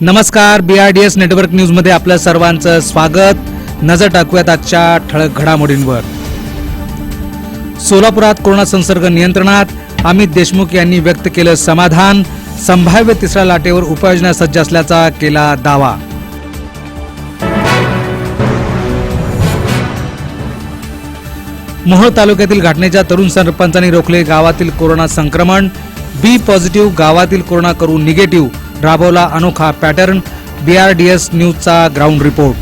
नमस्कार B R D S network न्यूजमध्ये आपलं सर्वांचं स्वागत. नजर टाकूयात आजच्या ठळक घडामोडींवर. सोलापुरात कोरोना संसर्ग नियंत्रणात अमित देशमुख यांनी व्यक्त केलं समाधान संभाव्य तिसऱ्या लाटेवर उपाययोजना सज्ज असल्याचा केला दावा. मोहोळ तालुक्यातील घटनेच्या तरुण सरपंचांनी रोखले गावातील कोरोना संक्रमण. बी पॉझिटिव्ह गावातील कोरोना करू निगेटिव्ह राबवला अनोखा पॅटर्न बीआरडीएस न्यूजचा ग्राउंड रिपोर्ट.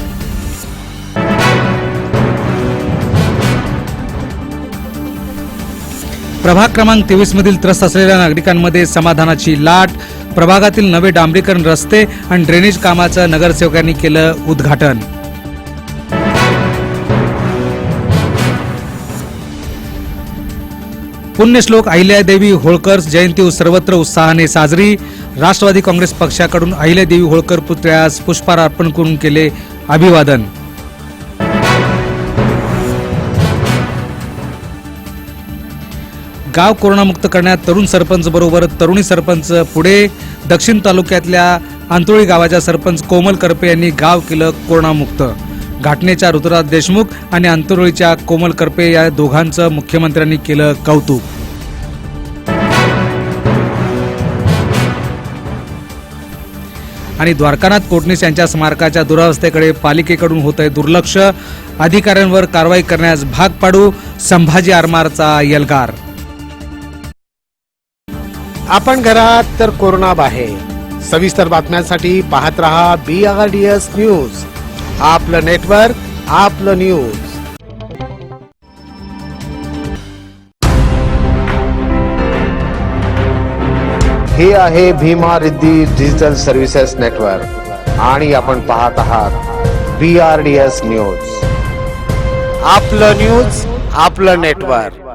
प्रभाग क्रमांक तेवीस मधील त्रस्त असलेल्या नागरिकांमध्ये समाधानाची लाट प्रभागातील नवे डांबरीकरण रस्ते आणि ड्रेनेज कामाचं नगरसेवकांनी केलं उद्घाटन. पुण्यश्लोक अहिल्यादेवी होळकर जयंती सर्वत्र उत्साहाने साजरी राष्ट्रवादी काँग्रेस पक्षाकडून अहिल्यादेवी होळकर पुतळ्यास पुष्पहार अर्पण करून केले अभिवादन. गाव कोरोनामुक्त करण्यात तरुण सरपंच बरोबर तरुणी सरपंच पुढे. दक्षिण तालुक्यातल्या आंतोळी गावाच्या सरपंच कोमल करपे यांनी गाव केलं कोरोनामुक्त. घाटणेच्या ऋतुराज देशमुख आणि आंतोळीच्या कोमल करपे या दोघांचं मुख्यमंत्र्यांनी केलं कौतुक. आणि द्वारकानाथ कोटणीस यांच्या स्मारकाच्या दुरावस्थेकडे पालिकेकडून होत आहे दुर्लक्ष. अधिकाऱ्यांवर कारवाई करण्यास भाग पाडू संभाजी आरमारचा यलगार. आपण घरात तर कोरोना बाहेर. सविस्तर बातम्यांसाठी पाहत रहा B R D S news आपलं नेटवर्क आपलं न्यूज हे आहे Bhima Riddhi digital services network. आणि आपण पाहत आहात B R D S news आपलं न्यूज आपलं नेटवर्क